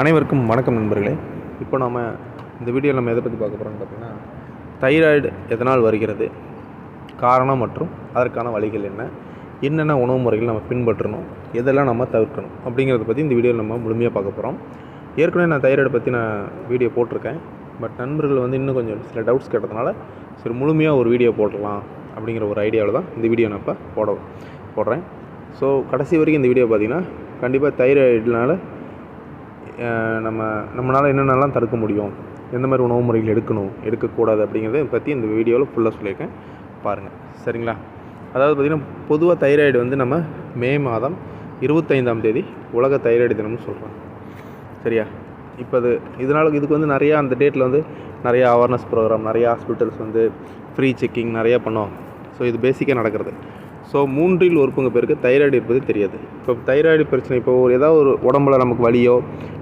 அனைவருக்கும் வணக்கம் நண்பர்களே. இப்போ நாம் இந்த வீடியோவில் நம்ம எதை பற்றி பார்க்க போகிறோம்னு பார்த்தீங்கன்னா தைராய்டு எதனால் வருகிறது காரணம் மற்றும் அதற்கான வழிகள் என்ன என்னென்ன உணவு முறைகள் நம்ம பின்பற்றணும் எதெல்லாம் நம்ம தவிர்க்கணும் அப்படிங்கிறத பற்றி இந்த வீடியோவில் நம்ம முழுமையாக பார்க்க போகிறோம் ஏற்கனவே நான் தைராய்டை பற்றி நான் வீடியோ போட்டிருக்கேன். பட் நண்பர்கள் வந்து இன்னும் கொஞ்சம் சில டவுட்ஸ் கேட்டதுனால சரி முழுமையாக ஒரு வீடியோ போடலாம் அப்படிங்கிற ஒரு ஐடியாவில் தான் இந்த வீடியோ நான் இப்போ போட போடுறேன். ஸோ கடைசி வரைக்கும் இந்த வீடியோ பார்த்தீங்கன்னா கண்டிப்பாக தைராய்டுனால நம்ம நம்மளால் என்னென்னலாம் தடுக்க முடியும்? எந்த மாதிரி உணவு முறைகள் எடுக்கணும்? எடுக்கக்கூடாது அப்படிங்கிறத பற்றி இந்த வீடியோவில் ஃபுல்லாக சொல்லியிருக்கேன். பாருங்கள் சரிங்களா? அதாவது பார்த்திங்கன்னா பொதுவாக தைராய்டு வந்து நம்ம மே மாதம் இருபத்தைந்தாம் தேதி உலக தைராய்டு தினம்னு சொல்கிறோம் சரியா? இப்போ அது இதனால் இதுக்கு வந்து நிறையா அந்த டேட்டில் வந்து நிறையா அவேர்னஸ் ப்ரோக்ராம் நிறையா ஹாஸ்பிட்டல்ஸ் வந்து ஃப்ரீ செக்கிங் நிறையா பண்ணுவாங்க. ஸோ இது பேசிக்காக நடக்கிறது. ஸோ மூன்றில் ஒரு பங்கு பேருக்கு தைராய்டு இருப்பது தெரியாது. இப்போ தைராய்டு பிரச்சனை இப்போ ஒரு ஏதாவது ஒரு உடம்புல நமக்கு வலியோ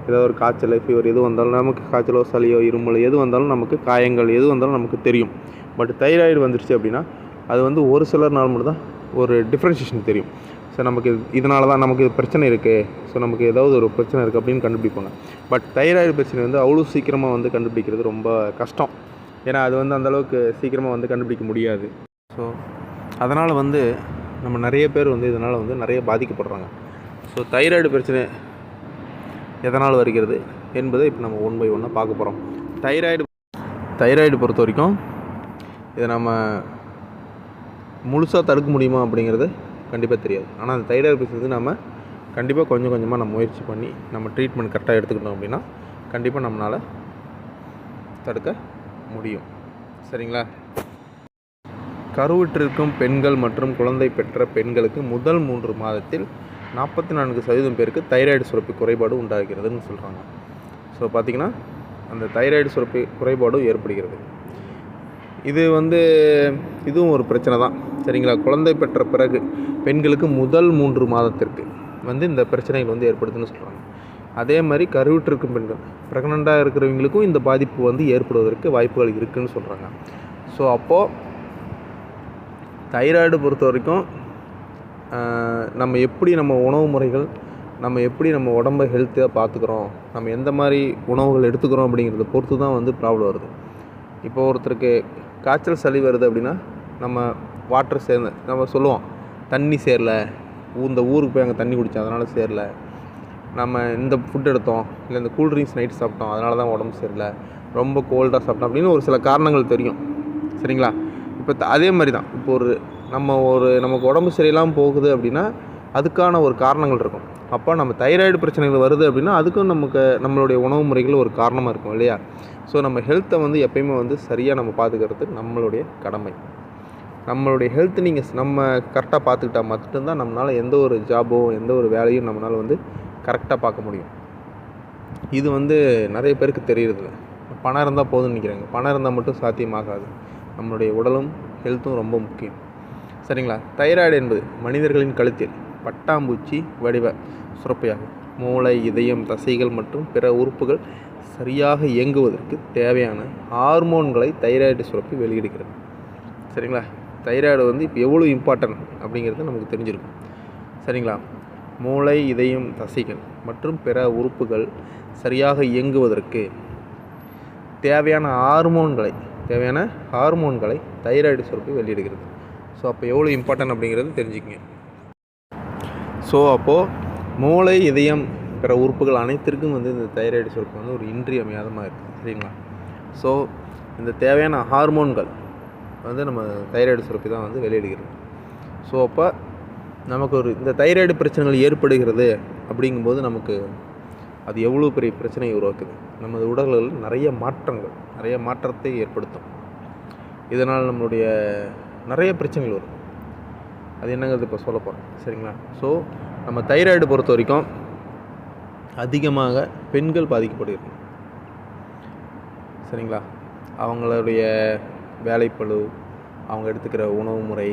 ஏதாவது ஒரு காய்ச்சல் ஃபீவர் எது வந்தாலும் நமக்கு காய்ச்சலோ சளியோ இருமல் எது வந்தாலும் நமக்கு காயங்கள் எது வந்தாலும் நமக்கு தெரியும். பட் தைராய்டு வந்துருச்சு அப்படின்னா அது வந்து ஒரு சிலர் நாள் மட்டும் தான் ஒரு டிஃப்ரென்ஷியேஷன் தெரியும். ஸோ நமக்கு இதனால தான் நமக்கு இது பிரச்சனை இருக்குது ஸோ நமக்கு ஏதாவது ஒரு பிரச்சனை இருக்குது அப்படின்னு கண்டுபிடிப்பாங்க. பட் தைராய்டு பிரச்சனை வந்து அவ்வளோ சீக்கிரமாக வந்து கண்டுபிடிக்கிறது ரொம்ப கஷ்டம். ஏன்னா அது வந்து அந்தளவுக்கு சீக்கிரமாக வந்து கண்டுபிடிக்க முடியாது. ஸோ அதனால் வந்து நம்ம நிறைய பேர் வந்து இதனால் வந்து நிறைய பாதிக்கப்படுறாங்க. ஸோ தைராய்டு பிரச்சனை எதனால் வருகிறது என்பதை இப்போ நம்ம ஒன் பை ஒன்னாக பார்க்க போகிறோம் தைராய்டு தைராய்டு பொறுத்த வரைக்கும் இதை நம்ம முழுசாக தடுக்க முடியுமா அப்படிங்கிறது கண்டிப்பாக தெரியாது. ஆனால் அந்த தைராய்டு பிரச்சனை வந்து நம்ம கண்டிப்பாக கொஞ்சம் கொஞ்சமாக நம்ம முயற்சி பண்ணி நம்ம ட்ரீட்மெண்ட் கரெக்டாக எடுத்துக்கிட்டோம் அப்படின்னா கண்டிப்பாக நம்மளால் தடுக்க முடியும். சரிங்களா? கருவுற்றிருக்கும் பெண்கள் மற்றும் குழந்தை பெற்ற பெண்களுக்கு முதல் மூன்று மாதத்தில் நாற்பத்தி நான்கு சதவீதம் பேருக்கு தைராய்டு சுரப்பி குறைபாடு உண்டாகிறதுன்னு சொல்கிறாங்க ஸோ பார்த்திங்கன்னா அந்த தைராய்டு சுரப்பி குறைபாடும் ஏற்படுகிறது. இது வந்து இதுவும் ஒரு பிரச்சனை தான். சரிங்களா? குழந்தை பெற்ற பிறகு பெண்களுக்கு முதல் மூன்று மாதத்திற்கு வந்து இந்த பிரச்சனைகள் வந்து ஏற்படுதுன்னு சொல்கிறாங்க அதே மாதிரி கருவிட்டிருக்கும் பெண்கள் ப்ரெக்னெண்ட்டாக இருக்கிறவங்களுக்கும் இந்த பாதிப்பு வந்து ஏற்படுவதற்கு வாய்ப்புகள் இருக்குதுன்னு சொல்கிறாங்க ஸோ அப்போது தைராய்டு பொறுத்த வரைக்கும் நம்ம எப்படி நம்ம உணவு முறைகள் நம்ம எப்படி நம்ம உடம்பை ஹெல்த்தியாக பார்த்துக்குறோம் நம்ம எந்த மாதிரி உணவுகள் எடுத்துக்கிறோம் அப்படிங்கிறத பொறுத்து தான் வந்து ப்ராப்ளம் வருது. இப்போ ஒருத்தருக்கு காய்ச்சல் சளி வருது அப்படின்னா நம்ம வாட்டர் சேர்ந்து நம்ம சொல்லுவோம் தண்ணி சேரல இந்த ஊருக்கு போய் அங்கே தண்ணி குடித்தோம் அதனால் சேரல நம்ம இந்த ஃபுட் எடுத்தோம் இல்லை இந்த கூல்ட்ரிங்க்ஸ் நைட் சாப்பிட்டோம் அதனால தான் உடம்பு சரியில்லை ரொம்ப கோல்டாக சாப்பிட்டோம் அப்படின்னு ஒரு சில காரணங்கள் தெரியும். சரிங்களா? இப்போ த- அதே மாதிரி தான். இப்போ ஒரு நம்ம ஒரு நமக்கு உடம்பு சரியில்லாமல் போகுது அப்படின்னா அதுக்கான ஒரு காரணங்கள் இருக்கும். அப்போ நம்ம தைராய்டு பிரச்சனைகள் வருது அப்படின்னா அதுக்கும் நமக்கு நம்மளுடைய உணவு முறைகள் ஒரு காரணமாக இருக்கும் இல்லையா? ஸோ நம்ம ஹெல்த்தை வந்து எப்பயுமே வந்து சரியாக நம்ம பார்த்துக்கிறது நம்மளுடைய கடமை. நம்மளுடைய ஹெல்த் நீங்கள் நம்ம கரெக்டாக பார்த்துக்கிட்டா மட்டும்தான் நம்மளால் எந்த ஒரு ஜாபோ எந்த ஒரு வேலையும் நம்மளால் வந்து கரெக்டாக பார்க்க முடியும். இது வந்து நிறைய பேருக்கு தெரியறதில்ல. பணம் இருந்தால் போதும்னு நினைக்கிறாங்க. பணம் இருந்தால் மட்டும் சாத்தியமாகாது. நம்மளுடைய உடலும் ஹெல்த்தும் ரொம்ப முக்கியம். சரிங்களா? தைராய்டு என்பது மனிதர்களின் கழுத்தில் பட்டாம்பூச்சி வடிவ சுரப்பையாகும். மூளை இதயம் தசைகள் மற்றும் பிற உறுப்புகள் சரியாக இயங்குவதற்கு தேவையான ஹார்மோன்களை தைராய்டு சுரப்பி வெளியிடுகிறது. சரிங்களா? தைராய்டு வந்து இப்போ எவ்வளோ இம்பார்ட்டன்ட் அப்படிங்கிறது நமக்கு தெரிஞ்சிருக்கும். சரிங்களா? மூளை இதயம் தசைகள் மற்றும் பிற உறுப்புகள் சரியாக இயங்குவதற்கு தேவையான ஹார்மோன்களை தேவையான ஹார்மோன்களை தைராய்டு சுரப்பி வெளியிடுகிறது. ஸோ அப்போ எவ்வளோ இம்பார்ட்டன்ட் அப்படிங்கிறது தெரிஞ்சுக்கங்க. ஸோ அப்போது மூளை இதயம் பிற உறுப்புகள் அனைத்திற்கும் வந்து இந்த தைராய்டு சுரப்பு வந்து ஒரு இன்றியமையாதமாக இருக்குது சரிங்களா? ஸோ இந்த தேவையான ஹார்மோன்கள் வந்து நம்ம தைராய்டு சுரப்பி தான் வந்து வெளியிடுகிறது. ஸோ அப்போ நமக்கு ஒரு இந்த தைராய்டு பிரச்சனைகள் ஏற்படுகிறது அப்படிங்கும்போது நமக்கு அது எவ்வளோ பெரிய பிரச்சனையை உருவாக்குது? நமது உடல்களில் நிறைய மாற்றங்கள் நிறைய மாற்றத்தை ஏற்படுத்தும். இதனால் நம்மளுடைய நிறைய பிரச்சனைகள் வரும். அது என்னங்கிறது இப்போ சொல்ல போகிறேன் சரிங்களா? ஸோ நம்ம தைராய்டு பொறுத்த வரைக்கும் அதிகமாக பெண்கள் பாதிக்கப்படுகிறது. சரிங்களா? அவங்களுடைய வேலைப்பளு அவங்க எடுத்துக்கிற உணவு முறை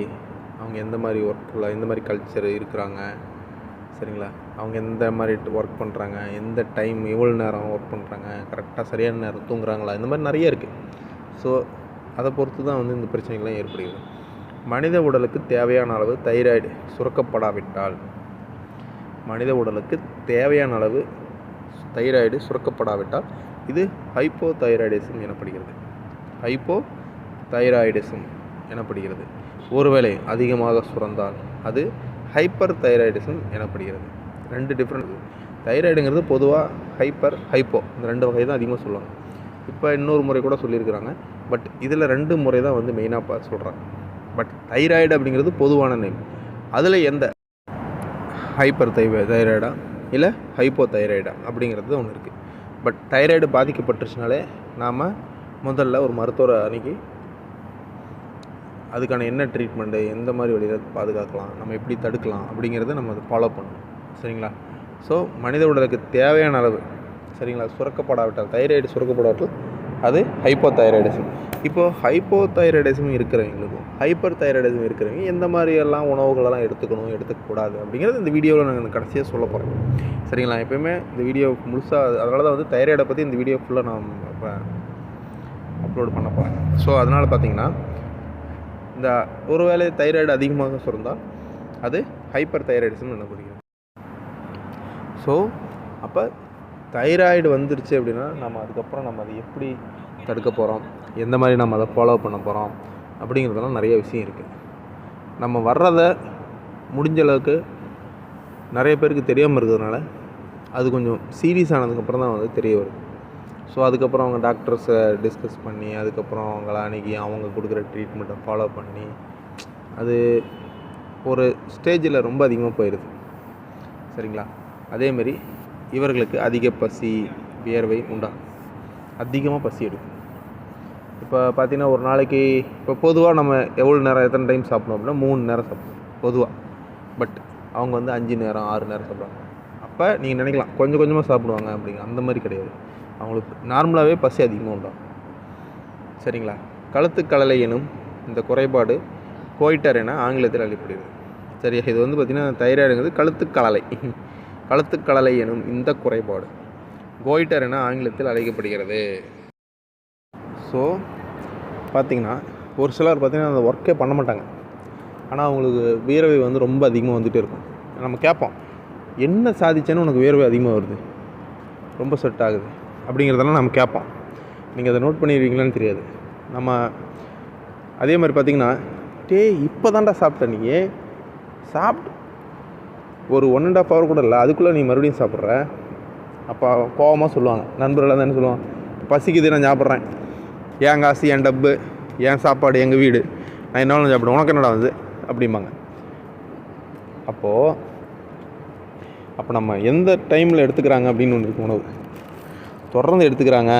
அவங்க எந்த மாதிரி ஒர்க்கில் எந்த மாதிரி கல்ச்சர் இருக்கிறாங்க சரிங்களா? அவங்க எந்த மாதிரி ஒர்க் பண்ணுறாங்க எந்த டைம் எவ்வளோ நேரம் ஒர்க் பண்ணுறாங்க கரெக்டாக சரியான நேரம் தூங்குறாங்களா? இந்த மாதிரி நிறைய இருக்குது ஸோ அதை பொறுத்து தான் வந்து இந்த பிரச்சனைகள்லாம் ஏற்படுகிறது. மனித உடலுக்கு தேவையான அளவு தைராய்டு சுரக்கப்படாவிட்டால் மனித உடலுக்கு தேவையான அளவு தைராய்டு சுரக்கப்படாவிட்டால் இது ஹைப்போ தைராய்டிசம் எனப்படுகிறது. ஹைப்போ தைராய்டிசம் எனப்படுகிறது. ஒருவேளை அதிகமாக சுரந்தால் அது ஹைப்பர் தைராய்டிசம் எனப்படுகிறது. ரெண்டு டிஃப்ரெண்ட் தைராய்டுங்கிறது பொதுவாக ஹைப்பர் ஹைப்போ இந்த ரெண்டு வகை தான் அதிகமாக சொல்லுவாங்க. இப்போ இன்னொரு முறை கூட சொல்லியிருக்கிறாங்க. பட் இதில் ரெண்டு முறை தான் வந்து மெயினாக சொல்கிறாங்க பட் தைராய்டு அப்படிங்கிறது பொதுவான நேம் அதில் எந்த ஹைப்பர் தை தைராய்டா இல்லை ஹைப்போ தைராய்டா அப்படிங்கிறது ஒன்று இருக்குது பட் தைராய்டு பாதிக்கப்பட்டுருச்சுனாலே நாம் முதல்ல ஒரு மருத்துவரை அணுகி அதுக்கான என்ன ட்ரீட்மெண்ட்டு எந்த மாதிரி வழியில் பாதுகாக்கலாம் நம்ம எப்படி தடுக்கலாம் அப்படிங்கிறத நம்ம அதை ஃபாலோ பண்ணணும். சரிங்களா? ஸோ மனித உடலுக்கு தேவையான அளவு சரிங்களா? சுரக்கப்படாவிட்டால் தைராய்டு சுரக்கப்படாவிட்டால் அது ஹைப்போ தைராய்டிசம் இப்போது ஹைப்போ தைராய்டிசம் இருக்கிறவங்களுக்கும் ஹைப்பர் தைராய்டிசம் இருக்கிறவங்க எந்த மாதிரியெல்லாம் உணவுகளெல்லாம் எடுத்துக்கணும் எடுத்துக்கக்கூடாது அப்படிங்கிறது இந்த வீடியோவில் நாங்கள் கடைசியாக சொல்ல போகிறோம் சரிங்களா? எப்பயுமே இந்த வீடியோ முழுசாக அதனால தான் வந்து தைராய்டை பற்றி இந்த வீடியோ ஃபுல்லாக நான் இப்போ அப்லோட் பண்ண போகிறேன் ஸோ அதனால் பார்த்தீங்கன்னா இந்த ஒருவேளை தைராய்டு அதிகமாக சுரந்தால் அது ஹைப்பர் தைராய்டிசம் எனப்படுகிறது ஸோ அப்போ தைராய்டு வந்துருச்சு அப்படின்னா நம்ம அதுக்கப்புறம் நம்ம அதை எப்படி தடுக்க போகிறோம் எந்த மாதிரி நம்ம அதை ஃபாலோ பண்ண போகிறோம் அப்படிங்கிறதெல்லாம் நிறைய விஷயம் இருக்குது நம்ம வர்றதை முடிஞ்ச அளவுக்கு நிறைய பேருக்கு தெரியாமல் இருக்கிறதுனால அது கொஞ்சம் சீரியஸ் ஆனதுக்கப்புறம் தான் வந்து தெரிய வருது. ஸோ அதுக்கப்புறம் அவங்க டாக்டர்ஸை டிஸ்கஸ் பண்ணி அதுக்கப்புறம் அவங்கள அணுகி அவங்க கொடுக்குற ட்ரீட்மெண்ட்டை ஃபாலோ பண்ணி அது ஒரு ஸ்டேஜில் ரொம்ப அதிகமாக போயிடுது சரிங்களா? அதேமாரி இவர்களுக்கு அதிக பசி வியர்வை உண்டாகும் அதிகமாக பசி எடுக்கும். இப்போ பார்த்திங்கன்னா ஒரு நாளைக்கு இப்போ பொதுவாக நம்ம எவ்வளோ நேரம் எத்தனை டைம் சாப்பிடணும் அப்படின்னா மூணு நேரம் சாப்பிடணும் பொதுவாக பட் அவங்க வந்து அஞ்சு நேரம் ஆறு நேரம் சாப்பிடுவாங்க. அப்போ நீங்கள் நினைக்கலாம் கொஞ்சம் கொஞ்சமாக சாப்பிடுவாங்க அப்படிங்க அந்த மாதிரி கிடையாது. அவங்களுக்கு நார்மலாகவே பசி அதிகமாக உண்டாகும். சரிங்களா? கழுத்துக்கலலை எனும் இந்த குறைபாடு கோயிட்டர் என ஆங்கிலத்தில் அழைக்கப்படுகிறது. சரியா? இது வந்து பார்த்திங்கன்னா தைராய்டுங்கிறது கழுத்துக்கலலை கழுத்துக்கலலை எனும் இந்த குறைபாடு கோயிட்டர் என ஆங்கிலத்தில் அழைக்கப்படுகிறது. ஸோ பார்த்திங்கன்னா ஒரு சிலர் பார்த்திங்கன்னா அந்த ஒர்க்கே பண்ண மாட்டாங்க. ஆனால் அவங்களுக்கு வீரவை வந்து ரொம்ப அதிகமாக வந்துகிட்டே இருக்கும். நம்ம கேட்போம் என்ன சாதிச்சேன்னு உனக்கு வியர்வை அதிகமாக வருது? ரொம்ப செட் ஆகுது. அப்படிங்கிறதெல்லாம் நம்ம கேட்போம். நீங்கள் அதை நோட் பண்ணிடுவீங்களான்னு தெரியாது. நம்ம அதே மாதிரி பார்த்தீங்கன்னா டே இப்போ தான்டா சாப்பிட்ட நீ. சாப்பிட்டு ஒரு ஒன் அண்ட் ஆஃப் ஹவர் கூட இல்லை அதுக்குள்ளே நீ மறுபடியும் சாப்பிட்ற. அப்போ கோவமாக சொல்லுவாங்க. நண்பர்களாக தான் என்ன சொல்லுவாங்க? பசிக்குது நான் சாப்பிட்றேன். என் காசு என் டப்பு என் சாப்பாடு எங்கள் வீடு. நான் என்னாலும் சாப்பிடுவேன். உனக்கு என்னடா வந்து அப்படிம்பாங்க. அப்போது அப்போ நம்ம எந்த டைமில் எடுத்துக்கிறாங்க அப்படின்னு ஒன்று இருக்கு உணவு. தொடர்ந்து எடுத்துக்கிறாங்க.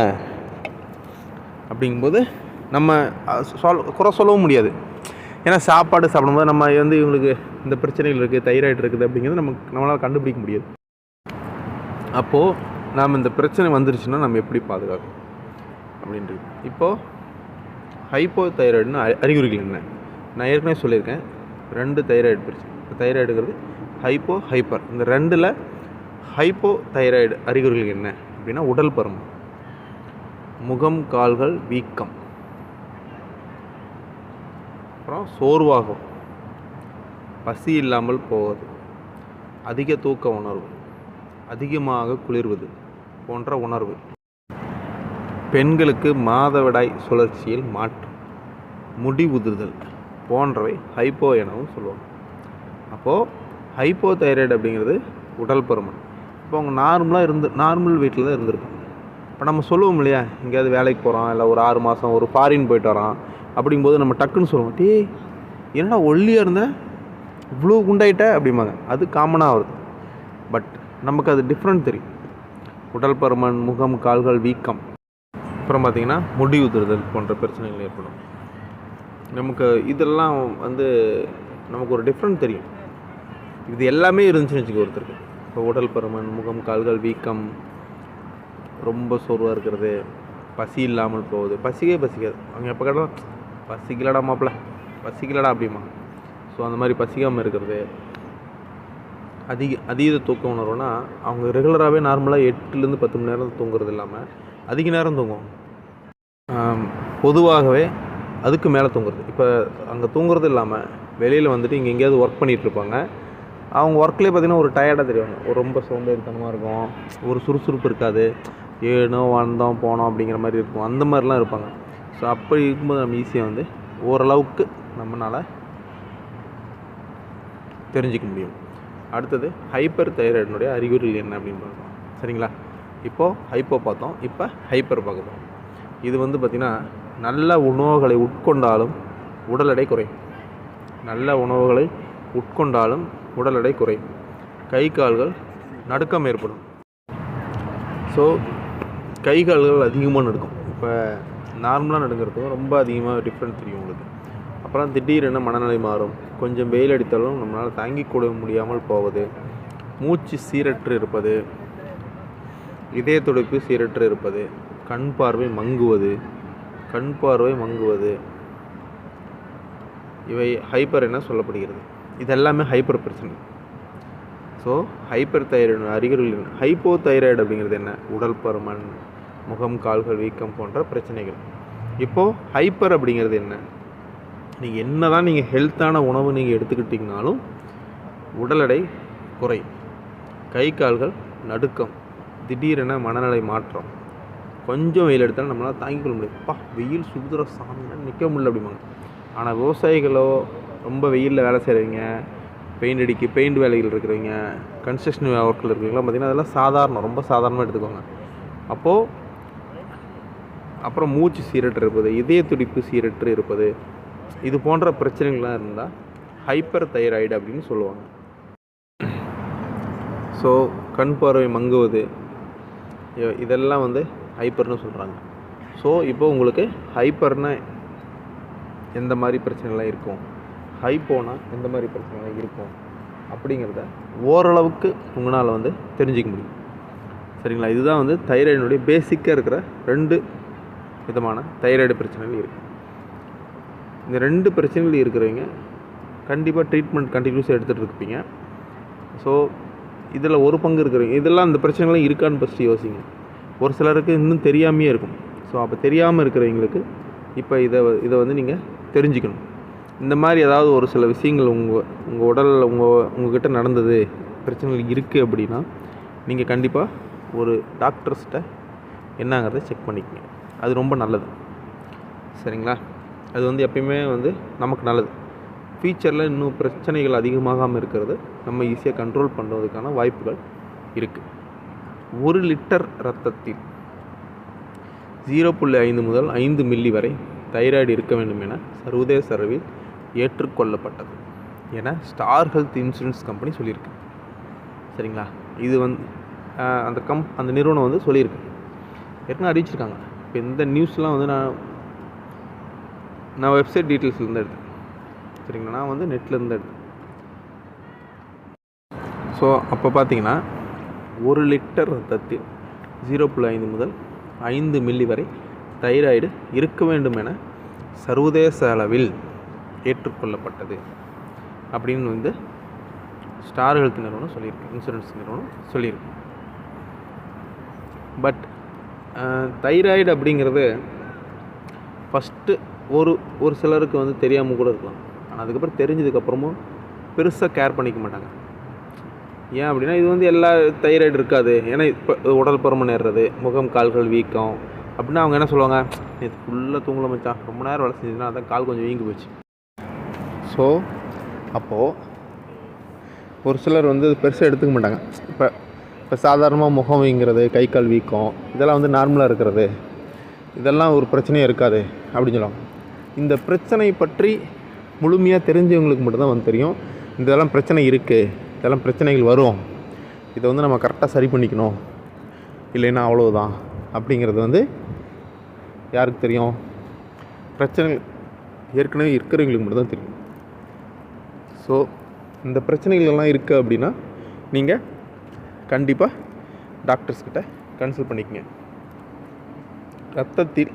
அப்படிங்கும்போது நம்ம சொல் குறை சொல்லவும் முடியாது. ஏன்னா சாப்பாடு சாப்பிடும்போது நம்ம வந்து இவங்களுக்கு இந்த பிரச்சனைகள் இருக்குது தைராய்டு இருக்குது அப்படிங்கிறது நமக்கு நம்மளால் கண்டுபிடிக்க முடியாது. அப்போது நாம் இந்த பிரச்சனை வந்துருச்சுன்னா நம்ம எப்படி பாதுகாக்கணும்? அப்படின்றது. இப்போது ஹைப்போ தைராய்டுன்னு அறிகுறிகள் என்ன? நான் ஏற்கனவே சொல்லியிருக்கேன். ரெண்டு தைராய்டு பிரச்சனை. தைராய்டுங்கிறது ஹைப்போ ஹைப்பர் இந்த ரெண்டில் ஹைப்போ தைராய்டு அறிகுறிகள் என்ன? அப்படின்னா உடல் பருமன். முகம் கால்கள் வீக்கம். அப்புறம் சோர்வாகும். பசி இல்லாமல் போவது. அதிக தூக்க உணர்வு. அதிகமாக குளிர்வது போன்ற உணர்வு. பெண்களுக்கு மாதவிடாய் சுழற்சியில் மாற்றம் முடி உதிர்தல் போன்றவை ஹைப்போ எனவும் சொல்லுவாங்க. அப்போது ஹைப்போ தைராய்டு அப்படிங்கிறது உடல் பருமன். இப்போ அவங்க நார்மலாக இருந்து நார்மல் வீட்டில் தான் இருந்திருப்பாங்க. இப்போ நம்ம சொல்லுவோம் இல்லையா? எங்கேயாவது வேலைக்கு போகிறோம் இல்லை ஒரு ஆறு மாதம் ஒரு ஃபாரின் போயிட்டு வரோம் அப்படிங்கும்போது நம்ம டக்குன்னு சொல்லுவோம் டே என்னடா ஒல்லியாக இருந்தேன் இவ்வளோ குண்டாயிட்ட? அப்படிம்பாங்க. அது காமனாக வருது. பட் நமக்கு அது டிஃப்ரெண்ட் தெரியும். உடல் பருமன் முகம் கால்கள் வீக்கம். அப்புறம் பார்த்திங்கன்னா முடி உதிர்தல் போன்ற பிரச்சனைகள் ஏற்படும். நமக்கு இதெல்லாம் வந்து நமக்கு ஒரு டிஃப்ரெண்ட் தெரியும். இது எல்லாமே இருந்துச்சுன்னு வச்சுக்க ஒருத்தருக்கு. உடல் பருமன் முகம் கால்கள் வீக்கம் ரொம்ப சோர்வாக இருக்கிறது. பசி இல்லாமல் போகுது. பசிக்கே பசிக்காது. அவங்க எப்போ கேட்டாலும் பசிக்கலடா மாப்பிள்ள பசிக்கலடா அப்படிமா ஸோ அந்த மாதிரி பசிக்காமல் இருக்கிறது. அதிக அதீத தூக்க உணர்வுனா அவங்க ரெகுலராகவே நார்மலாக எட்டுலேருந்து பத்து மணி நேரம் தூங்குறது இல்லாமல் அதிக நேரம் தூங்குவோம் பொதுவாகவே அதுக்கு மேலே தூங்குறது. இப்போ அங்கே தூங்குறது இல்லாமல் வெளியில் வந்துட்டு இங்கே எங்கேயாவது ஒர்க் பண்ணிகிட்ருப்பாங்க அவங்க ஒர்க்லேயே பார்த்தீங்கன்னா ஒரு டயர்டாக தெரியுவாங்க ஒரு ரொம்ப சோம்பேறித்தனமாக இருக்கும். ஒரு சுறுசுறுப்பு இருக்காது. ஏனோ வந்தோம் போனோம் அப்படிங்கிற மாதிரி இருக்கும். அந்த மாதிரிலாம் இருப்பாங்க. ஸோ அப்படி இருக்கும்போது நம்ம ஈஸியாக வந்து ஓரளவுக்கு நம்மளால் தெரிஞ்சிக்க முடியும். அடுத்தது ஹைப்பர் தைராய்டினுடைய அறிகுறிகள் என்ன அப்படின்னு பார்க்கலாம். சரிங்களா? இப்போது ஹைப்போ பார்த்தோம். இப்போ ஹைப்பர் பார்க்குறோம் இது வந்து பார்த்திங்கன்னா நல்ல உணவுகளை உட்கொண்டாலும் உடல் எடை குறையும். நல்ல உணவுகளை உட்கொண்டாலும் உடல் எடை குறையும். கை கால்கள் நடுக்கம் ஏற்படும். ஸோ கை கால்கள் அதிகமாக நடுக்கும். இப்போ நார்மலாக நடுங்கிறதுக்கும் ரொம்ப அதிகமாக டிஃப்ரெண்ட் தெரியும் உங்களுக்கு. அப்புறம் திடீரென மனநிலை மாறும். கொஞ்சம் வெயில் அடித்தாலும் நம்மளால் தாங்கிக் கொள்ள முடியாமல் போவது. மூச்சு சீரற்று இருப்பது. இதய துடிப்பு சீரற்று இருப்பது. கண் பார்வை மங்குவது. கண் பார்வை மங்குவது. இவை ஹைப்பர் என சொல்லப்படுகிறது. இதெல்லாமே ஹைப்பர் பிரச்சனை ஸோ ஹைப்பர் தைராய்டு அறிகுறிகள் ஹைப்போ தைராய்டு அப்படிங்கிறது என்ன? உடல் பருமன் முகம் கால்கள் வீக்கம் போன்ற பிரச்சனைகள். இப்போது ஹைப்பர் அப்படிங்கிறது என்ன? நீங்கள் என்ன தான் நீங்கள் ஹெல்த்தான உணவு நீங்கள் எடுத்துக்கிட்டிங்கனாலும் உடல் எடை குறையும் கை கால்கள் நடுக்கம். திடீரென மனநிலை மாற்றம். கொஞ்சம் வெயில் எடுத்தாலும் நம்மளால் தாங்கிக் கொள்ள முடியும். அப்பா வெயில் சுதுர சாமியாக நிற்க முடியல அப்படிம்பாங்க. ஆனால் விவசாயிகளோ ரொம்ப வெயிலில் வேலை செய்கிறவங்க பெயிண்ட் அடிக்க பெயிண்ட் வேலைகள் இருக்கிறவங்க கன்ஸ்ட்ரக்ஷன் ஒர்க்கில் இருக்கிறவங்களாம் பார்த்திங்கன்னா அதெல்லாம் சாதாரணம். ரொம்ப சாதாரணமாக எடுத்துக்கோங்க. அப்போது அப்புறம் மூச்சு சீரற்று இருப்பது இதய துடிப்பு சீரற்று இருப்பது இது போன்ற பிரச்சனைகள்லாம் இருந்தால் ஹைப்பர் தைராய்டு அப்படின்னு சொல்லுவாங்க. ஸோ கண் பார்வை மங்குவது இதெல்லாம் வந்து ஹைப்பர்னு சொல்கிறாங்க ஸோ இப்போ உங்களுக்கு ஹைப்பர்னு எந்த மாதிரி பிரச்சனைலாம் இருக்கும்? ஹை போனால் எந்த மாதிரி பிரச்சனைகள் இருக்கும் அப்படிங்கிறத ஓரளவுக்கு உங்களால் வந்து தெரிஞ்சிக்க முடியும். சரிங்களா? இதுதான் வந்து தைராய்டினுடைய பேசிக்காக இருக்கிற ரெண்டு விதமான தைராய்டு பிரச்சனைகள் இருக்குது இந்த ரெண்டு பிரச்சனைகள் இருக்கிறவங்க கண்டிப்பாக ட்ரீட்மெண்ட் கண்டினியூஸாக எடுத்துகிட்டு இருப்பீங்க. ஸோ இதில் ஒரு பங்கு இருக்கிறவங்க இதெல்லாம் இந்த பிரச்சனைகளும் இருக்கான்னு ஃபஸ்ட்டு யோசிங்க. ஒரு சிலருக்கு இன்னும் தெரியாமையே இருக்கும். ஸோ அப்போ தெரியாமல் இருக்கிறவங்களுக்கு இப்போ இதை வ- இதை வந்து நீங்கள் தெரிஞ்சுக்கணும். இந்த மாதிரி ஏதாவது ஒரு சில விஷயங்கள் உங்கள் உங்கள் உடலில் உங்கள் உங்கள்கிட்ட நடந்தது பிரச்சனைகள் இருக்குது அப்படின்னா நீங்கள் கண்டிப்பாக ஒரு டாக்டர்ஸ்கிட்ட என்னங்கிறத செக் பண்ணிக்கங்க. அது ரொம்ப நல்லது. சரிங்களா? அது வந்து எப்பயுமே வந்து நமக்கு நல்லது. ஃபியூச்சரில் இன்னும் பிரச்சனைகள் அதிகமாகாமல் இருக்கிறது நம்ம ஈஸியாக கண்ட்ரோல் பண்ணுறதுக்கான வாய்ப்புகள் இருக்குது ஒரு லிட்டர் ரத்தத்தில் ஜீரோ புள்ளி ஐந்து முதல் ஐந்து மில்லி வரை தைராய்டு இருக்க வேண்டும் என சர்வதேச அளவில் ஏற்றுக்கொள்ளப்பட்டது. என ஸ்டார் ஹெல்த் இன்சூரன்ஸ் கம்பெனி சொல்லியிருக்கு. சரிங்களா? இது வந்து அந்த கம் அந்த நிறுவனம் வந்து சொல்லியிருக்கு. ஏற்கனவே அறிவிச்சிருக்காங்க. இப்போ இந்த நியூஸ்லாம் வந்து நான் நான் வெப்சைட் டீட்டெயில்ஸ்லேருந்து எடுத்தேன். சரிங்களா? நான் வந்து நெட்லேருந்து எடுத்தேன். ஸோ அப்போ பார்த்தீங்கன்னா ஒரு லிட்டர் ரத்தத்தில் ஜீரோ புள்ளி ஐந்து முதல் ஐந்து மில்லி வரை தைராய்டு இருக்க வேண்டும் என சர்வதேச அளவில் ஏற்றுக்கொள்ளப்பட்டது அப்படின்னு வந்து ஸ்டார் ஹெல்த் நிறுவனம் சொல்லியிருக்கு இன்சூரன்ஸ் நிறுவனம் சொல்லியிருக்கு. பட் தைராய்டு அப்படிங்கிறது ஃபஸ்ட்டு ஒரு ஒரு சிலருக்கு வந்து தெரியாமல் கூட இருக்கலாம். ஆனால் அதுக்கப்புறம் தெரிஞ்சதுக்கப்புறமும் பெருசாக கேர் பண்ணிக்க மாட்டாங்க. ஏன் அப்படின்னா இது வந்து எல்லா தைராய்டு இருக்காது. ஏன்னா இப்போ உடல் பருமன் ஏறுறது முகம் கால்கள் வீக்கம். அப்படின்னா அவங்க என்ன சொல்லுவாங்க நேற்று ஃபுல்லாக தூங்கல மச்சான். ரொம்ப நேரம் வேலை செஞ்சதுன்னா அதான் கால் கொஞ்சம் வீங்கி போச்சு. ஸோ அப்போது ஒரு சிலர் வந்து பெருசாக எடுத்துக்க மாட்டாங்க. இப்போ இப்போ சாதாரணமாக முகம் வீங்கிறது கை கால் வீக்கம் இதெல்லாம் வந்து நார்மலாக இருக்கிறது. இதெல்லாம் ஒரு பிரச்சனையே இருக்காது அப்படின்னு சொல்லுவாங்க. இந்த பிரச்சனை பற்றி முழுமையாக தெரிஞ்சவங்களுக்கு மட்டும்தான் வந்து தெரியும். இதெல்லாம் பிரச்சனை இருக்குது இதெல்லாம் பிரச்சனைகள் வரும். இதை வந்து நம்ம கரெக்டாக சரி பண்ணிக்கணும். இல்லைன்னா அவ்வளோதான் அப்படிங்கிறது வந்து யாருக்கு தெரியும்? பிரச்சனை ஏற்கனவே இருக்கிறவங்களுக்கு மட்டும்தான் தெரியும். ஸோ இந்த பிரச்சனைகள் எல்லாம் இருக்குது அப்படின்னா நீங்கள் கண்டிப்பாக டாக்டர்ஸ்கிட்ட கன்சல்ட் பண்ணிக்கங்க. ரத்தத்தில்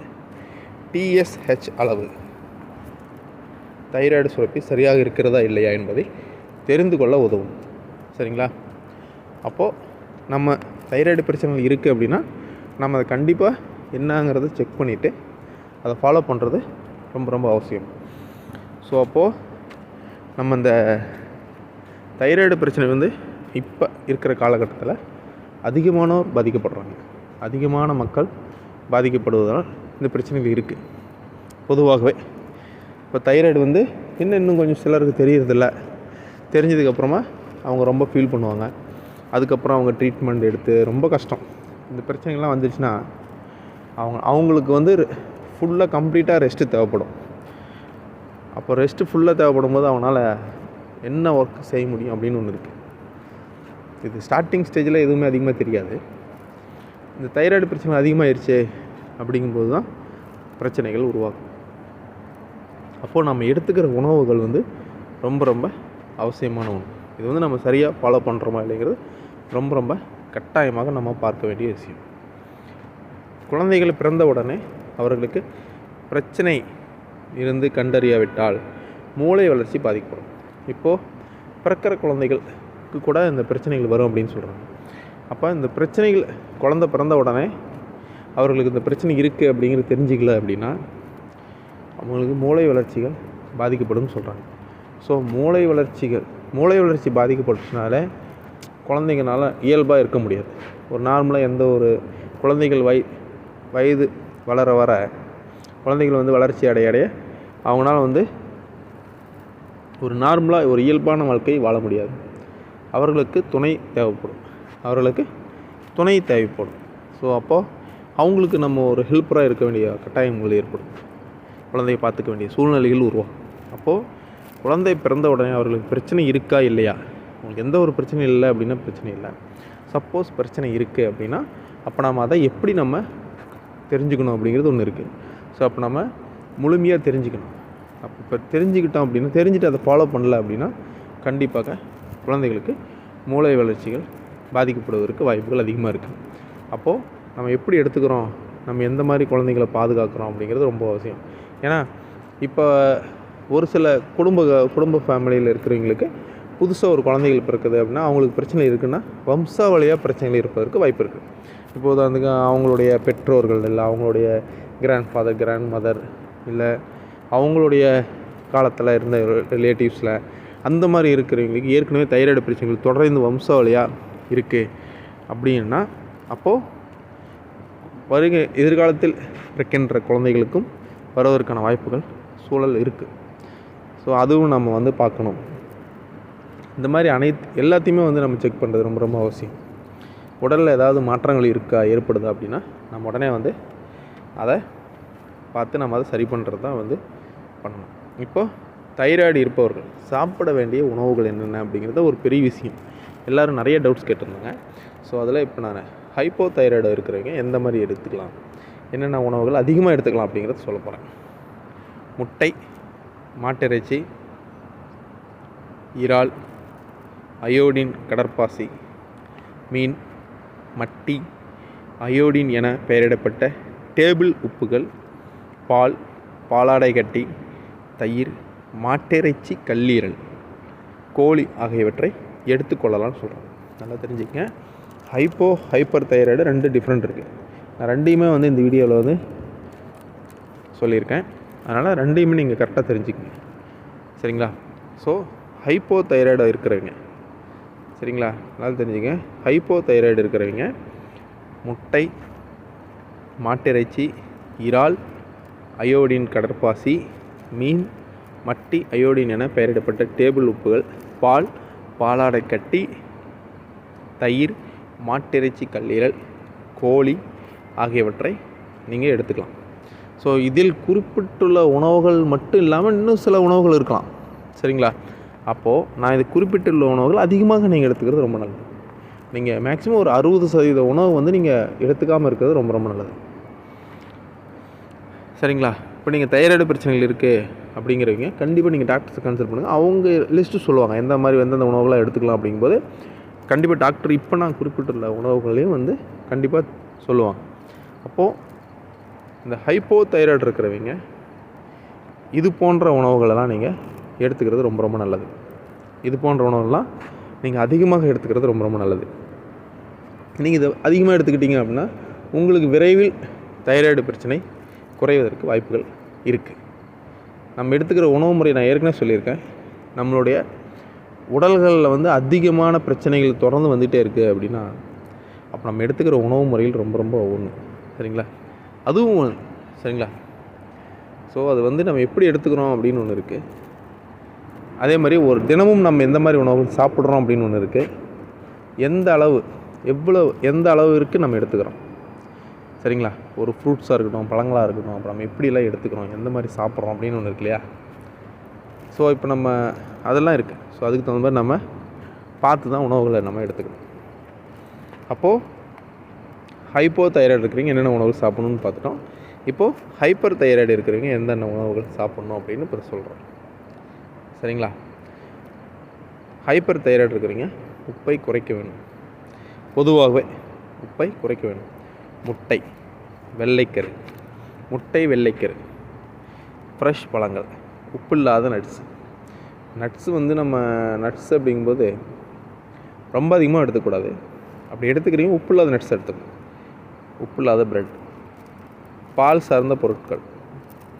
டிஎஸ்ஹெச் அளவு. தைராய்டு சுரப்பி சரியாக இருக்கிறதா இல்லையா என்பதை தெரிந்து கொள்ள உதவும். சரிங்களா? அப்போது நம்ம தைராய்டு பிரச்சனைகள் இருக்குது அப்படின்னா நம்ம அதை கண்டிப்பாக என்னங்கிறத செக் பண்ணிவிட்டு அதை ஃபாலோ பண்ணுறது ரொம்ப ரொம்ப அவசியம். ஸோ அப்போது நம்ம இந்த தைராய்டு பிரச்சனை வந்து இப்போ இருக்கிற காலகட்டத்தில் அதிகமானோர் பாதிக்கப்படுறாங்க. அதிகமான மக்கள் பாதிக்கப்படுவதால் இந்த பிரச்சனைகள் இருக்குது பொதுவாகவே இப்போ தைராய்டு வந்து இன்னும் இன்னும் கொஞ்சம் சிலருக்கு தெரியறதில்ல. தெரிஞ்சதுக்கப்புறமா அவங்க ரொம்ப ஃபீல் பண்ணுவாங்க. அதுக்கப்புறம் அவங்க ட்ரீட்மெண்ட் எடுத்து ரொம்ப கஷ்டம். இந்த பிரச்சனைகள்லாம் வந்துருச்சுன்னா அவங்க அவங்களுக்கு வந்து ஃபுல்லாக கம்ப்ளீட்டாக ரெஸ்ட்டு தேவைப்படும். அப்போ ரெஸ்ட்டு ஃபுல்லாக தேவைப்படும் போது அவனால் என்ன ஒர்க் செய்ய முடியும் அப்படின்னு ஒன்று இருக்குது இது ஸ்டார்டிங் ஸ்டேஜில் எதுவுமே அதிகமாக தெரியாது. இந்த தைராய்டு பிரச்சனை அதிகமாகிருச்சே அப்படிங்கும்போது தான் பிரச்சனைகள் உருவாகும். அப்போது நம்ம எடுத்துக்கிற உணவுகள் வந்து ரொம்ப ரொம்ப அவசியமான ஒன்று இது வந்து நம்ம சரியாக ஃபாலோ பண்ணுறோமா இல்லைங்கிறது ரொம்ப ரொம்ப கட்டாயமாக நம்ம பார்க்க வேண்டிய விஷயம். குழந்தைகள் பிறந்த உடனே அவர்களுக்கு பிரச்சனை இருந்து கண்டறியாவிட்டால் மூளை வளர்ச்சி பாதிக்கப்படும். இப்போது பிறக்கிற குழந்தைகளுக்கு கூட இந்த பிரச்சனைகள் வரும் அப்படின்னு சொல்கிறாங்க அப்போ இந்த பிரச்சனைகள் குழந்த பிறந்த உடனே அவர்களுக்கு இந்த பிரச்சனை இருக்குது அப்படிங்கிறது தெரிஞ்சிக்கல அப்படின்னா அவங்களுக்கு மூளை வளர்ச்சிகள் பாதிக்கப்படும் சொல்கிறாங்க ஸோ மூளை வளர்ச்சிகள் மூளை வளர்ச்சி பாதிக்கப்பட்டுனால குழந்தைங்கனால இயல்பாக இருக்க முடியாது. ஒரு நார்மலாக எந்த ஒரு குழந்தைகள் வய வயது வளர வர குழந்தைகள் வந்து வளர்ச்சி அடைய அடைய அவங்களால வந்து ஒரு நார்மலாக ஒரு இயல்பான வாழ்க்கை வாழ முடியாது. அவர்களுக்கு துணை தேவைப்படும். அவர்களுக்கு துணை தேவைப்படும். ஸோ அப்போது அவங்களுக்கு நம்ம ஒரு ஹெல்ப்பராக இருக்க வேண்டிய கட்டாயங்கள் ஏற்படும். குழந்தையை பார்த்துக்க வேண்டிய சூழ்நிலைகள் உருவாகும். அப்போது குழந்தை பிறந்த உடனே அவர்களுக்கு பிரச்சனை இருக்கா இல்லையா? அவங்களுக்கு எந்த ஒரு பிரச்சனையும் இல்லை அப்படின்னா பிரச்சனை இல்லை. சப்போஸ் பிரச்சனை இருக்குது அப்படின்னா அப்போ நம்ம அதை எப்படி நம்ம தெரிஞ்சுக்கணும் அப்படிங்கிறது ஒன்று இருக்குது ஸோ அப்போ நம்ம முழுமையாக தெரிஞ்சுக்கணும். அப்போ இப்போ தெரிஞ்சுக்கிட்டோம் அப்படின்னா தெரிஞ்சுட்டு அதை ஃபாலோ பண்ணல அப்படின்னா கண்டிப்பாக குழந்தைகளுக்கு மூளை வளர்ச்சிகள் பாதிக்கப்படுவதற்கு வாய்ப்புகள் அதிகமாக இருக்குது அப்போது நம்ம எப்படி எடுத்துக்கிறோம்? நம்ம எந்த மாதிரி குழந்தைகளை பாதுகாக்கிறோம் அப்படிங்கிறது ரொம்ப அவசியம். ஏன்னா இப்போ ஒரு சில குடும்ப குடும்ப ஃபேமிலியில் இருக்கிறவங்களுக்கு புதுசாக ஒரு குழந்தைகள் பிறக்குது அப்படின்னா அவங்களுக்கு பிரச்சனை இருக்குன்னா வம்சாவளியாக பிரச்சனைகள் இருப்பதற்கு வாய்ப்பு இருக்குது இப்போது வந்து அவங்களுடைய பெற்றோர்கள் இல்லை அவங்களுடைய கிராண்ட் ஃபாதர் கிராண்ட் மதர் இல்லை அவங்களுடைய காலத்தில் இருந்த ரிலேட்டிவ்ஸில் அந்த மாதிரி இருக்கிறவங்களுக்கு ஏற்கனவே தைராய்டு பிரச்சனைகள் தொடர்ந்து வம்சாவளியாக இருக்குது அப்படின்னா அப்போது வருகை எதிர்காலத்தில் பிறக்கின்ற குழந்தைகளுக்கும் வருவதற்கான வாய்ப்புகள் சூழல் இருக்குது ஸோ அதுவும் நம்ம வந்து பார்க்கணும். இந்த மாதிரி அனைத்து எல்லாத்தையுமே வந்து நம்ம செக் பண்ணுறது ரொம்ப ரொம்ப அவசியம். உடலில் ஏதாவது மாற்றங்கள் இருக்கா ஏற்படுதா அப்படின்னா நம்ம உடனே வந்து அதை பார்த்து நம்ம அதை சரி பண்ணுறது தான் வந்து பண்ணணும். இப்போது தைராய்டு இருப்பவர்கள் சாப்பிட வேண்டிய உணவுகள் என்னென்ன அப்படிங்கிறது ஒரு பெரிய விஷயம். எல்லோரும் நிறைய டவுட்ஸ் கேட்டிருந்தாங்க. ஸோ அதில் இப்போ நான் ஹைப்போ தைராய்டு இருக்கிறவங்க எந்த மாதிரி எடுத்துக்கலாம்? என்னென்ன உணவுகள் அதிகமாக எடுத்துக்கலாம் அப்படிங்கிறத சொல்ல போகிறேன் முட்டை மாட்டிறைச்சி இறால் அயோடின் கடற்பாசி மீன் மட்டி அயோடின் என பெயரிடப்பட்ட டேபிள் உப்புகள் பால் பாலாடை கட்டி தயிர் மாட்டிறைச்சி கல்லீரல் கோழி ஆகியவற்றை எடுத்துக்கொள்ளலாம்னு சொல்கிறேன் நல்லா தெரிஞ்சுக்கங்க. ஹைப்போ ஹைப்பர் தைராய்டு ரெண்டு டிஃப்ரெண்ட் இருக்குது நான் ரெண்டையுமே வந்து இந்த வீடியோவில் வந்து சொல்லியிருக்கேன். அதனால் ரெண்டையுமே நீங்கள் கரெக்டாக தெரிஞ்சுக்கங்க. சரிங்களா? ஸோ ஹைப்போ தைராய்டு இருக்கிறவங்க. சரிங்களா? நல்லா தெரிஞ்சுங்க ஹைப்போ தைராய்டு இருக்கிறவங்க முட்டை மாட்டிறைச்சி இறால் அயோடின் கடற்பாசி மீன் மட்டி அயோடின் என பெயரிடப்பட்ட டேபிள் உப்புகள் பால் பாலாடை கட்டி தயிர் மாட்டிறைச்சி கல்லீரல் கோழி ஆகியவற்றை நீங்கள் எடுத்துக்கலாம். ஸோ இதில் குறிப்பிட்டுள்ள உணவுகள் மட்டும் இல்லாமல் இன்னும் சில உணவுகள் இருக்கலாம். சரிங்களா? அப்போது நான் இது குறிப்பிட்டுள்ள உணவுகள் அதிகமாக நீங்கள் எடுத்துக்கிறது ரொம்ப நல்லது. நீங்கள் மேக்ஸிமம் ஒரு அறுபது சதவீத உணவு வந்து நீங்கள் எடுத்துக்காமல் இருக்கிறது ரொம்ப ரொம்ப நல்லது. சரிங்களா? இப்போ நீங்கள் தைராய்டு பிரச்சனைகள் இருக்குது அப்படிங்கிறவங்க கண்டிப்பாக நீங்கள் டாக்டர்ஸை கன்சல்ட் பண்ணுங்கள் அவங்க லிஸ்ட்டு சொல்லுவாங்க எந்த மாதிரி எந்தெந்த உணவுகளாக எடுத்துக்கலாம் அப்படிங்கும்போது கண்டிப்பாக டாக்டர் இப்போ நான் குறிப்பிட்டுள்ள உணவுகளையும் வந்து கண்டிப்பாக சொல்லுவாங்க. அப்போது இந்த ஹைப்போ தைராய்டு இருக்கிறவங்க இது போன்ற உணவுகளெல்லாம் நீங்கள் எடுத்துக்கிறது ரொம்ப ரொம்ப நல்லது. இது போன்ற உணவுகள்லாம் நீங்கள் அதிகமாக எடுத்துக்கிறது ரொம்ப ரொம்ப நல்லது. நீங்கள் இதை அதிகமாக எடுத்துக்கிட்டீங்க அப்படின்னா உங்களுக்கு விரைவில் தைராய்டு பிரச்சனை குறைவதற்கு வாய்ப்புகள் இருக்குது நம்ம எடுத்துக்கிற உணவு முறை நான் ஏற்கனவே சொல்லியிருக்கேன். நம்மளுடைய உடல்களில் வந்து அதிகமான பிரச்சனைகள் தொடர்ந்து வந்துகிட்டே இருக்குது அப்படின்னா அப்போ நம்ம எடுத்துக்கிற உணவு முறையில் ரொம்ப ரொம்ப ஒன்று சரிங்களா? அதுவும் ஒன்று சரிங்களா? ஸோ அது வந்து நம்ம எப்படி எடுத்துக்கிறோம் அப்படின்னு ஒன்று இருக்குது அதே மாதிரி ஒரு தினமும் நம்ம எந்த மாதிரி உணவுகள் சாப்பிட்றோம் அப்படின்னு ஒன்று இருக்குது எந்த அளவு எவ்வளோ எந்த அளவிற்கு நம்ம எடுத்துக்கிறோம். சரிங்களா? ஒரு ஃப்ரூட்ஸாக இருக்கட்டும் பழங்களாக இருக்கட்டும் அப்புறம் நம்ம எப்படிலாம் எடுத்துக்கிறோம் எந்த மாதிரி சாப்பிட்றோம் அப்படின்னு ஒன்று இருக்கு இல்லையா? ஸோ இப்போ நம்ம அதெல்லாம் இருக்குது ஸோ அதுக்கு தகுந்த மாதிரி நம்ம பார்த்து தான் உணவுகளை நம்ம எடுத்துக்கணும். அப்போது ஹைப்போ தைராய்டு இருக்கிறவங்க என்னென்ன உணவுகள் சாப்பிட்ணுன்னு பார்த்துட்டோம். இப்போது ஹைப்பர் தைராய்டு இருக்கிறவங்க எந்தெந்த உணவுகள் சாப்பிட்ணும் அப்படின்னு இப்போ சொல்கிறோம் சரிங்களா? ஹைப்பர் தைராய்டு இருக்கிறவங்க உப்பை குறைக்க வேணும். பொதுவாகவே உப்பை குறைக்க வேணும். முட்டை வெள்ளைக்கரு. முட்டை வெள்ளைக்கரு. ஃப்ரெஷ் பழங்கள். உப்பு இல்லாத நட்ஸ் நட்ஸு வந்து நம்ம நட்ஸ் அப்படிங்கும்போது ரொம்ப அதிகமாக எடுத்துக்கூடாது அப்படி எடுத்துக்கிறீங்க உப்பு இல்லாத நட்ஸ் எடுத்துக்கணும். உப்பு இல்லாத பிரெட் பால் சார்ந்த பொருட்கள்.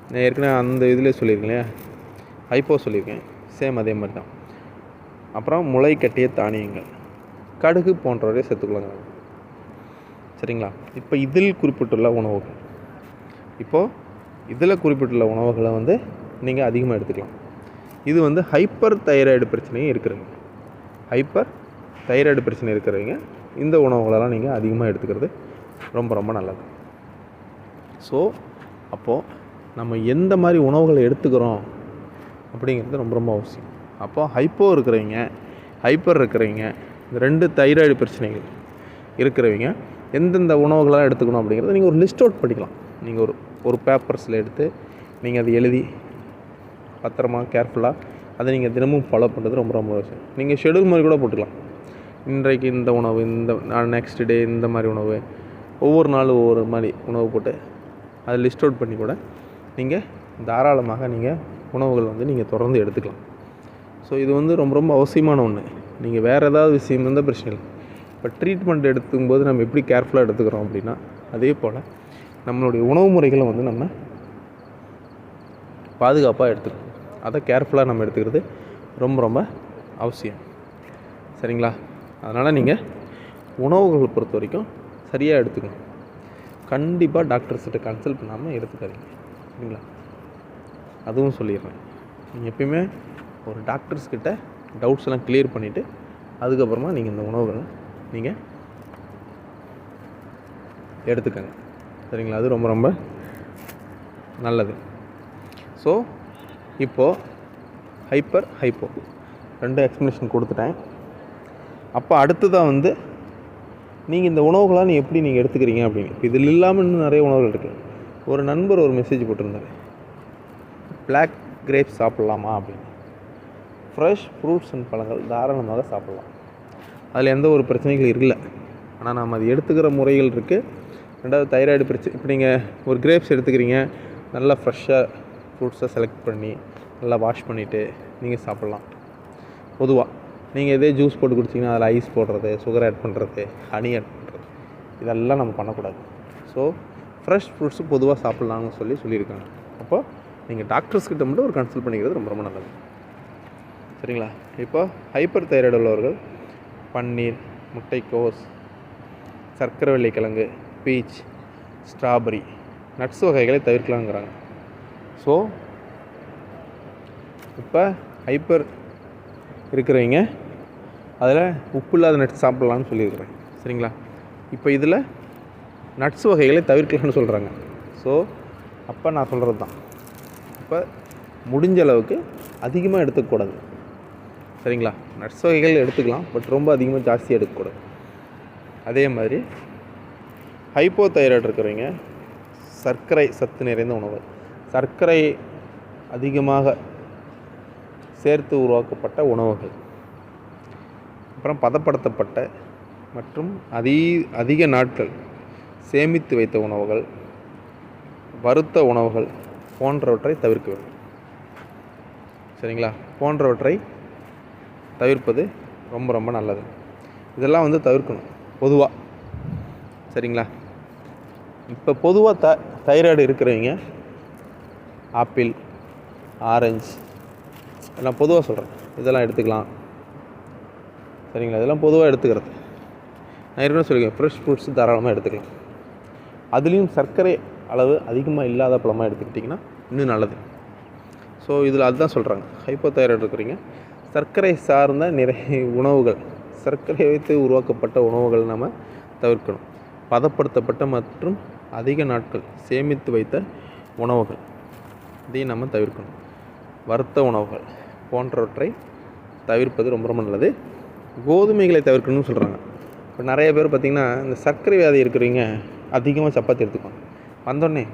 நான் ஏற்கனவே அந்த இதில் சொல்லியிருக்கேன் ஹைப்போ சொல்லியிருக்கேன். சேம் அதே மாதிரி தான் அப்புறம் முளை கட்டிய தானியங்கள். கடுகு போன்றவரை சேர்த்துக்கொள்ளுங்க சரிங்களா? இப்போ இதில் குறிப்பிட்டுள்ள உணவுகள். இப்போது இதில் குறிப்பிட்டுள்ள உணவுகளை வந்து நீங்கள் அதிகமாக எடுத்துக்கலாம். இது வந்து ஹைப்பர் தைராய்டு பிரச்சனையும் இருக்கிறவங்க ஹைப்பர் தைராய்டு பிரச்சனை இருக்கிறவங்க இந்த உணவுகளெல்லாம் நீங்கள் அதிகமாக எடுத்துக்கிறது ரொம்ப ரொம்ப நல்லது. ஸோ அப்போது நம்ம எந்த மாதிரி உணவுகளை எடுத்துக்கிறோம் அப்படிங்கிறது ரொம்ப ரொம்ப அவசியம். அப்போது ஹைப்போ இருக்கிறவங்க ஹைப்பர் இருக்கிறவங்க இந்த ரெண்டு தைராய்டு பிரச்சனைகள் இருக்கிறவங்க எந்தெந்த உணவுகளெலாம் எடுத்துக்கணும் அப்படிங்கிறத நீங்கள் ஒரு லிஸ்ட் அவுட் பண்ணிக்கலாம். நீங்கள் ஒரு ஒரு பேப்பர்ஸில் எடுத்து நீங்கள் அதை எழுதி பத்திரமா கேர்ஃபுல்லாக அதை நீங்கள் தினமும் ஃபாலோ பண்ணுறது ரொம்ப ரொம்ப அவசியம். நீங்கள் ஷெடியூல் மாதிரி கூட போட்டுக்கலாம். இன்றைக்கு இந்த உணவு இந்த நெக்ஸ்ட் டே இந்த மாதிரி உணவு ஒவ்வொரு நாளும் ஒவ்வொரு மாதிரி உணவு போட்டு அதை லிஸ்ட் அவுட் பண்ணி கூட நீங்கள் தாராளமாக நீங்கள் உணவுகள் வந்து நீங்கள் தொடர்ந்து எடுத்துக்கலாம். ஸோ இது வந்து ரொம்ப ரொம்ப அவசியமான ஒன்று நீங்கள் வேறு ஏதாவது விஷயம் இருந்தால் பிரச்சனை இல்லை. இப்போ ட்ரீட்மெண்ட் எடுத்துக்கும்போது நம்ம எப்படி கேர்ஃபுல்லாக எடுத்துக்கிறோம் அப்படின்னா அதே போல் நம்மளுடைய உணவு முறைகளை வந்து நம்ம பாதுகாப்பாக எடுத்துக்கணும். அதை கேர்ஃபுல்லாக நம்ம எடுத்துக்கிறது ரொம்ப ரொம்ப அவசியம். சரிங்களா? அதனால் நீங்கள் உணவுகளை பொறுத்த வரைக்கும் சரியாக எடுத்துக்கணும். கண்டிப்பாக டாக்டர்ஸ்கிட்ட கன்சல்ட் பண்ணாமல் எடுத்துக்காதீங்க. சரிங்களா? அதுவும் சொல்லிடுறேன். நீங்கள் எப்பயுமே ஒரு டாக்டர்ஸ்கிட்ட டவுட்ஸ் எல்லாம் கிளியர் பண்ணிவிட்டு அதுக்கப்புறமா நீங்கள் இந்த உணவுகளை நீங்கள் எடுத்துக்கங்க. சரிங்களா? அது ரொம்ப ரொம்ப நல்லது. ஸோ இப்போது ஹைப்பர் ஹைப்போ ரெண்டு எக்ஸ்ப்ளனேஷன் கொடுத்துட்டேன். அப்போ அடுத்ததாக வந்து நீங்கள் இந்த உணவுகளாக நீ எப்படி நீங்கள் எடுத்துக்கிறீங்க அப்படின்னு. இதில் இல்லாமல் இன்னும் நிறைய உணவுகள் இருக்குது ஒரு நண்பர் ஒரு மெசேஜ் போட்டிருந்தார். பிளாக் கிரேப்ஸ் சாப்பிட்லாமா அப்படின்னு. ஃப்ரெஷ் ஃப்ரூட்ஸ் அண்ட் பழங்கள் தாராளமாக சாப்பிட்லாம். அதில் எந்த ஒரு பிரச்சனைகள் இல்லை ஆனால் நாம் அது எடுத்துக்கிற முறைகள் இருக்குது ரெண்டாவது தைராய்டு பிரச்சனை இப்போ நீங்கள் ஒரு கிரேப்ஸ் எடுத்துக்கிறீங்க. நல்லா ஃப்ரெஷ்ஷாக ஃப்ரூட்ஸை செலக்ட் பண்ணி நல்லா வாஷ் பண்ணிவிட்டு நீங்கள் சாப்பிட்லாம். பொதுவாக நீங்கள் இதே ஜூஸ் போட்டு குடிச்சிங்கன்னா அதில் ஐஸ் போடுறது சுகர் ஆட் பண்ணுறது ஹனி ஆட் பண்ணுறது இதெல்லாம் நம்ம பண்ணக்கூடாது. ஸோ ஃப்ரெஷ் ஃப்ரூட்ஸு பொதுவாக சாப்பிட்லாம்னு சொல்லி சொல்லியிருக்காங்க. அப்போ நீங்கள் டாக்டர்ஸ்கிட்ட மட்டும் ஒரு கன்சல்ட் பண்ணிக்கிறது ரொம்ப ரொம்ப நல்லது. சரிங்களா? இப்போ ஹைப்பர் தைராய்டு உள்ளவர்கள் பன்னீர் முட்டைக்கோஸ் சர்க்கரை வெள்ளிக்கிழங்கு பீச் ஸ்ட்ராபெரி நட்ஸ் வகைகளை தவிர்க்கலாங்கிறாங்க. ஸோ இப்போ ஹைப்பர் இருக்கிறவங்க அதில் உப்பு இல்லாத நட்ஸ் சாப்பிட்லான்னு சொல்லியிருக்கிறேன். சரிங்களா? இப்போ இதில் நட்ஸ் வகைகளை தவிர்க்கலாம்னு சொல்கிறாங்க ஸோ அப்போ நான் சொல்கிறது தான் இப்போ முடிஞ்ச அளவுக்கு அதிகமாக எடுத்துக்கக்கூடாது. சரிங்களா? நட்ஸ் வகைகள் எடுத்துக்கலாம் பட் ரொம்ப அதிகமாக ஜாஸ்தியாக எடுக்கக்கூடாது. அதே மாதிரி ஹைப்போ தைராய்டு இருக்கிறவங்க சர்க்கரை சத்து நிறைந்த உணவு. சர்க்கரை அதிகமாக சேர்த்து உருவாக்கப்பட்ட உணவுகள். அப்புறம் பதப்படுத்தப்பட்ட மற்றும் அதி அதிக நாட்கள் சேமித்து வைத்த உணவுகள் வறுத்த உணவுகள் போன்றவற்றை தவிர்க்க வேண்டும். சரிங்களா? போன்றவற்றை தவிர்ப்பது ரொம்ப ரொம்ப நல்லது. இதெல்லாம் வந்து தவிர்க்கணும் பொதுவாக சரிங்களா? இப்போ பொதுவாக த தைராய்டு இருக்கிறவங்க ஆப்பிள் ஆரஞ்சு நான் பொதுவாக சொல்கிறேன் இதெல்லாம் எடுத்துக்கலாம். சரிங்களா? இதெல்லாம் பொதுவாக எடுத்துக்கிறது. நான் ஏற்கனவே சொல்லியிருக்கேன் ஃப்ரெஷ் ஃப்ரூட்ஸ் தாராளமாக எடுத்துக்கலாம். அதுலேயும் சர்க்கரை அளவு அதிகமாக இல்லாத பழமாக எடுத்துக்கிட்டிங்கன்னா இன்னும் நல்லது. ஸோ இதில் அதுதான் சொல்கிறாங்க ஹைப்போ தைராய்டு இருக்கிறீங்க சர்க்கரை சார்ந்த நிறைய உணவுகள் சர்க்கரை வைத்து உருவாக்கப்பட்ட உணவுகள் நம்ம தவிர்க்கணும். பதப்படுத்தப்பட்ட மற்றும் அதிக நாட்கள் சேமித்து வைத்த உணவுகள் இதையும் நம்ம தவிர்க்கணும். வறுத்த உணவுகள் போன்றவற்றை தவிர்ப்பது ரொம்ப ரொம்ப நல்லது. கோதுமைகளை தவிர்க்கணும்னு சொல்கிறாங்க இப்போ நிறைய பேர் பார்த்திங்கன்னா இந்த சர்க்கரை வியாதி இருக்கிறவங்க அதிகமாக சப்பாத்தி எடுத்துக்குவாங்க. வந்தோடனே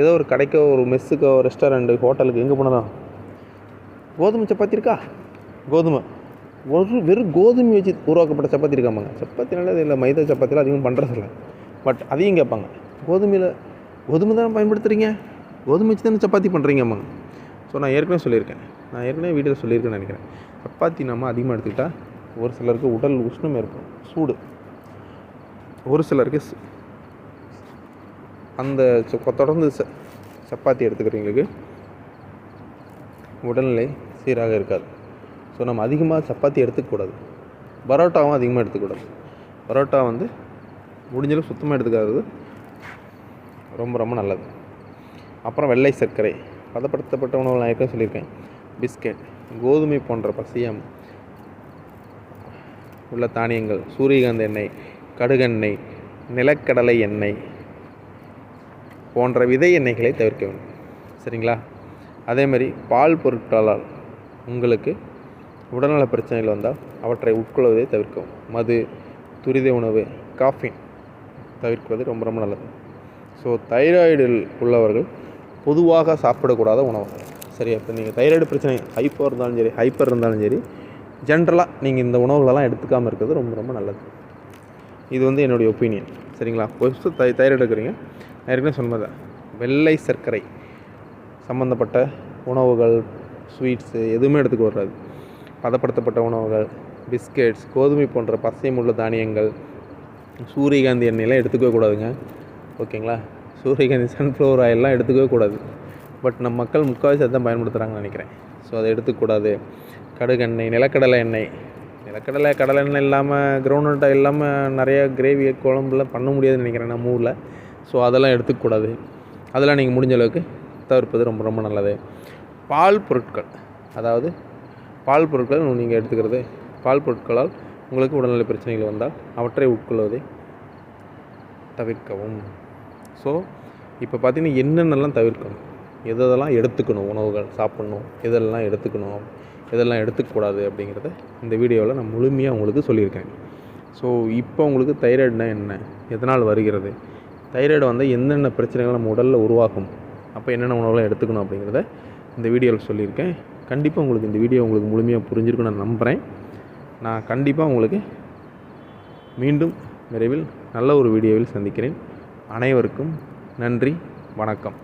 ஏதோ ஒரு கடைக்கோ ஒரு மெஸ்ஸுக்கோ ரெஸ்டாரண்ட்டு ஹோட்டலுக்கு எங்கே போனாலும் கோதுமை சப்பாத்தி இருக்கா? கோதுமை. ஒரு வெறும் கோதுமை வச்சு உருவாக்கப்பட்ட சப்பாத்தி இருக்காமாங்க சப்பாத்தினால இது இல்லை மைதா சப்பாத்திலாம் அதிகம் பண்ணுறதில்ல பட் அதையும் கேட்பாங்க கோதுமையில் கோதுமை தானே பயன்படுத்துகிறீங்க கோதுமை வச்சு தானே சப்பாத்தி பண்ணுறீங்கம்மாங்க ஸோ நான் ஏற்கனவே சொல்லியிருக்கேன். நான் ஏற்கனவே வீடியோவில் சொல்லியிருக்கேன்னு நினைக்கிறேன். சப்பாத்தி நம்ம அதிகமாக எடுத்துக்கிட்டால் ஒரு சிலருக்கு உடல் உஷ்ணம் ஏற்படும் சூடு. ஒரு சிலருக்கு அந்த தொடர்ந்து ச சப்பாத்தி எடுத்துக்கிறவங்களுக்கு உடல்நிலை சீராக இருக்காது. ஸோ நம்ம அதிகமாக சப்பாத்தி எடுத்துக்கக்கூடாது. பரோட்டாவும் அதிகமாக எடுத்துக்கூடாது பரோட்டா வந்து முடிஞ்சளவு சுத்தமாக எடுத்துக்காதது ரொம்ப ரொம்ப நல்லது. அப்புறம் வெள்ளை சர்க்கரை பதப்படுத்தப்பட்ட உணவு நான் ஏற்கனவே சொல்லியிருக்கேன். பிஸ்கெட் கோதுமை போன்ற பசியம் உள்ள தானியங்கள் சூரியகாந்த எண்ணெய் கடுகெண்ணெய் நிலக்கடலை எண்ணெய் போன்ற விதை எண்ணெய்களை தவிர்க்க வேண்டும். சரிங்களா? அதே மாதிரி பால் பொருட்களால் உங்களுக்கு உடல்நல பிரச்சனைகள் வந்தால் அவற்றை உட்கொள்வதை தவிர்க்கவும். மது துரித உணவு காஃபின் தவிர்ப்பது ரொம்ப ரொம்ப நல்லது. ஸோ தைராய்டில் உள்ளவர்கள் பொதுவாக சாப்பிடக்கூடாத உணவு சரியா இப்போ நீங்கள் தைராய்டு பிரச்சனை ஹைப்பர் இருந்தாலும் சரி ஹைப்பர் இருந்தாலும் சரி ஜென்ரலாக நீங்கள் இந்த உணவுகளெல்லாம் எடுத்துக்காமல் இருக்கிறது ரொம்ப ரொம்ப நல்லது. இது வந்து என்னுடைய ஒப்பீனியன் சரிங்களா? ஃபஸ்ட்டு தை தைராய்டு இருக்கிறீங்க நான் ஏற்கனவே சொன்னது. வெள்ளை சர்க்கரை சம்மந்தப்பட்ட உணவுகள் ஸ்வீட்ஸு எதுவுமே எடுத்துக்க வராது. பதப்படுத்தப்பட்ட உணவுகள் பிஸ்கெட்ஸ் கோதுமை போன்ற பசையும் உள்ள தானியங்கள் சூரியகாந்தி எண்ணெயெலாம் எடுத்துக்கவே கூடாதுங்க. ஓகேங்களா? சூரியகாந்தி சன்ஃப்ளவர் ஆயிலெலாம் எடுத்துக்கவே கூடாது. பட் நம்ம மக்கள் முக்கால்வாசி அதான் பயன்படுத்துகிறாங்கன்னு நினைக்கிறேன். ஸோ அதை எடுத்துக்கூடாது கடுகெண்ணெய் நிலக்கடலை எண்ணெய். நிலக்கடலை கடலை எண்ணெய் இல்லாமல் கிரவுண்ட் இல்லாமல் நிறைய கிரேவி குழம்புலாம் பண்ண முடியாதுன்னு நினைக்கிறேன் நம்ம ஊரில். ஸோ அதெல்லாம் எடுத்துக்கக்கூடாது. அதெல்லாம் நீங்கள் முடிஞ்ச அளவுக்கு தவிர்ப்பது ரொம்ப ரொம்ப நல்லது. பால் பொருட்கள். அதாவது பால் பொருட்களை நீங்கள் எடுத்துக்கிறது. பால் பொருட்களால் உங்களுக்கு உடல்நல பிரச்சனைகள் வந்தால் அவற்றை உட்கொள்வதை தவிர்க்கவும். ஸோ இப்போ பார்த்தீங்கன்னா என்னென்னலாம் தவிர்க்கணும்? எதெல்லாம் எடுத்துக்கணும்? உணவுகள் சாப்பிட்ணும். எதெல்லாம் எடுத்துக்கணும்? எதெல்லாம் எடுத்துக்கக்கூடாது அப்படிங்கிறத இந்த வீடியோவில் நான் முழுமையாக உங்களுக்கு சொல்லியிருக்கேன். ஸோ இப்போ உங்களுக்கு தைராய்டுனா என்ன? எதனால் வருகிறது? தைராய்டு வந்து என்னென்ன பிரச்சனைகள் நம்ம உடலில் உருவாகும்? அப்போ என்னென்ன உணவுலாம் எடுத்துக்கணும் அப்படிங்கிறத இந்த வீடியோவில் சொல்லியிருக்கேன். கண்டிப்பாக உங்களுக்கு இந்த வீடியோ உங்களுக்கு முழுமையாக புரிஞ்சிருக்குன்னு நான் நம்புகிறேன் நான் கண்டிப்பாக உங்களுக்கு மீண்டும் விரைவில் நல்ல ஒரு வீடியோவில் சந்திக்கிறேன். அனைவருக்கும் நன்றி வணக்கம்.